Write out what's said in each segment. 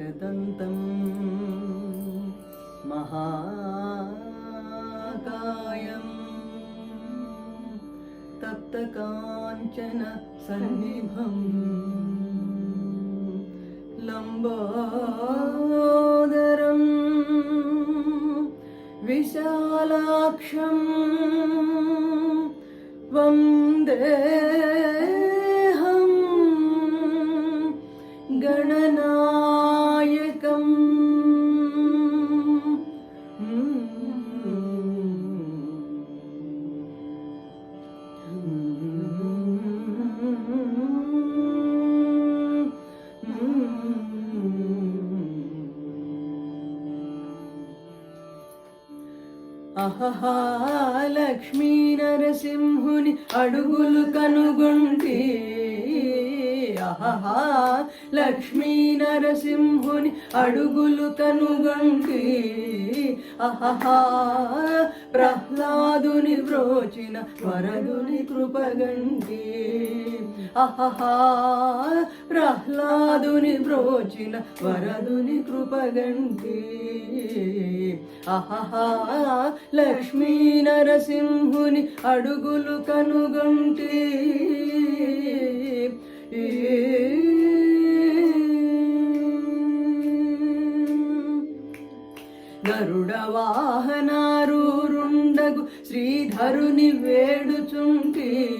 एकदन्तं महाकायम्। तप्तकाञ्चन లక్ష్మీ నరసింహుని అడుగులు కనుగొంటే అహహా లక్ష్మీ నరసింహుని అడుగులు కనుగొంటి అహహా ప్రహ్లాదుని వ్రోచిన వరదుని కృపగంటి అహహా ప్రహ్లాదుని వ్రోచిన వరదుని కృపగంటి అహహా లక్ష్మీ నరసింహుని అడుగులు కనుగంటి గరుడవాహనారూరుండగు శ్రీధరుని వేడుచుంటి.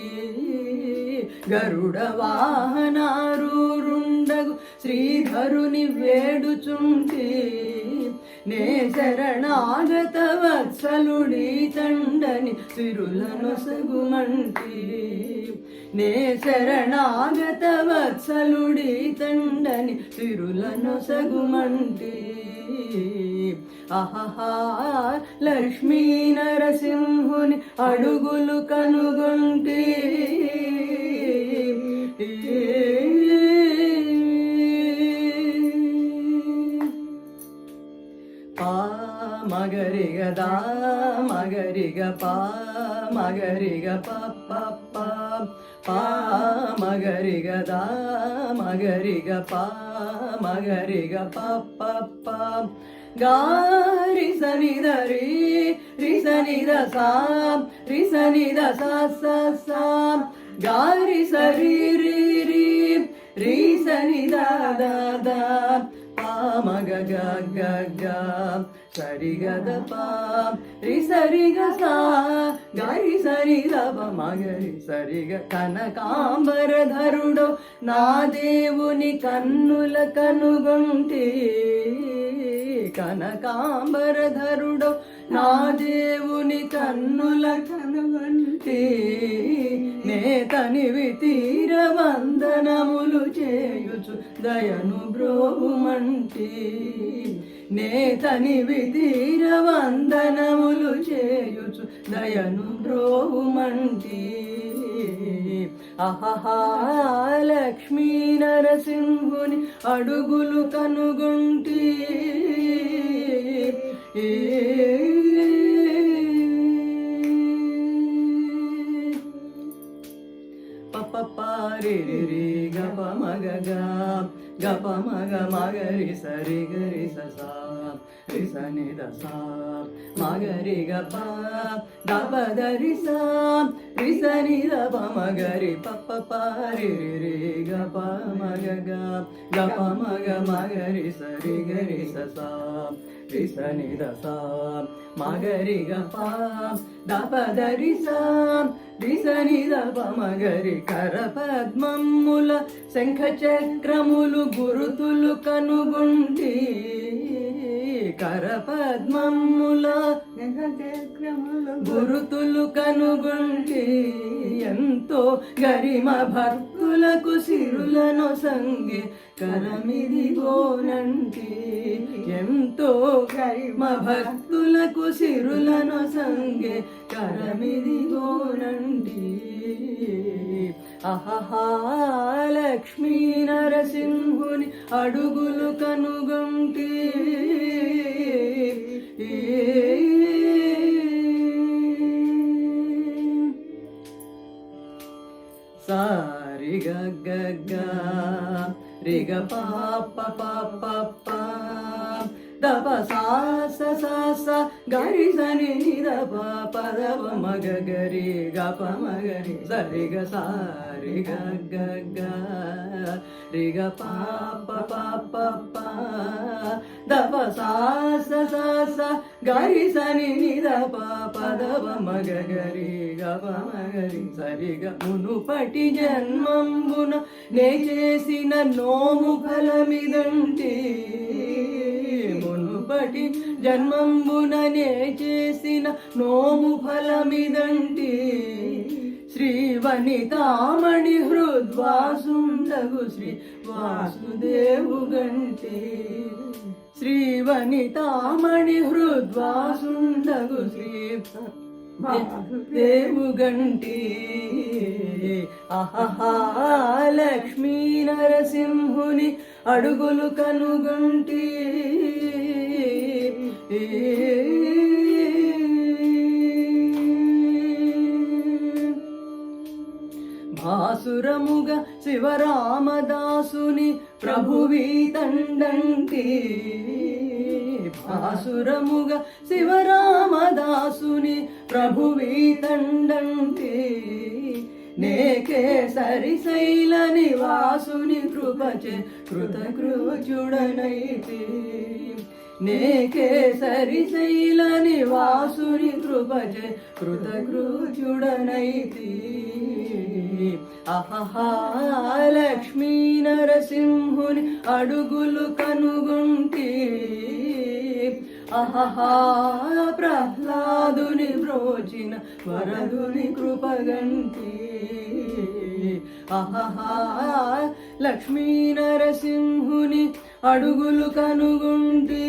గరుడవాహనారూరుండగు శ్రీధరుని వేడుచుంటి. నే శరణాగత వత్సలుడి తండని సిరులను సగుమంటి నే శరణాగత వత్సలుడి తండని సిరులను సగుమంటి అహహా లక్ష్మీ నరసింహుని అడుగులు కనుగొంటి. ఏ మగరిగ దా మగరిగ పా మగరిగ ప ప పా మగరిగ దా మగరిగ పా మగరిగ ప ప గారి సనిద రి రి సనిద సా రి సనిద సా సా సా గారి సరి రి రి రి సనిద దా దా మగ గ గ గ పా రి సరి సా గరి సరి ద మగరి సరి కనకాంబర ధరుడో నా దేవుని కన్నుల కనుగొంటి కనకాంబర ధరుడో నా దేవుని కన్నుల కనుగొంటి నే తనివి తీర వందనములు చేయుచు దయను బ్రోమంటి నే తనివి తీర వందనములు చేయుచు దయను బ్రోమంటి ఆహా లక్ష్మీ నరసింహుని అడుగులు కనుగొంటి పారి రి గప మగ గప మగ రి సరి గరి ససా రి సని దసా మగరి గప దరి సా దప మగరి పప పారి రి గప మగ గప మగ మగరి సరి గరి ససా రి దసా మగరి గప దప దరి సా దప మగరి కర పద్మముల శంఖ చక్రములు గురుతులు కనుగొంటి కర పద్మముల గురుతులు కనుగొంటి ఎంతో గరిమ భక్తులకు సిరులను సంగి కరమిదిగోనంటి ఎంతో గరిమ భక్తులకు సిరులను సంగే కరమిదిగోనండి అహహా లక్ష్మీ నరసింహుని అడుగులు కనుగొంటి రిగ పాప పాప దప సాస సాస గరి సని నిద పదవ మగ గరి గప మగరి సరిగ సారి గ గ రిగ పాప పాప దప సాస సాస గరి సని నిద పదవ మగ గరి గవ మగరి సరిగ మునుపటి జన్మంబున నే చేసిన నోము ఫలమిదంటే. మునుపటి జన్మంబున నే చేసిన నోము ఫలమిదంటే. శ్రీ వనితామణి హృద్వాసుండగు శ్రీ వాసుదేవు గంటే. శ్రీ వనితామణి హృద్వాసుండగు శ్రీ దేవుగంటి ఆహా లక్ష్మీ నరసింహుని అడుగులు కనుగంటి. భాసురముగ శివరామదాసుని ప్రభువీ తండంతి. భాసురముగ శివరామదాసుని ప్రభువీ తండంతి. నేకే సరిశైల నివాసుని కృపచే కృతకృచుడనైతి నేకే సరిశైల నివాసుని కృపచే కృతకృచుడనైతి అహహా లక్ష్మీ నరసింహుని అడుగులు కనుగుంటి. అహహా ప్రహ్లాదుని బ్రోచిన వరదుని కృపగంటి. అహహా లక్ష్మీ నరసింహుని అడుగులు కనుగుంటే.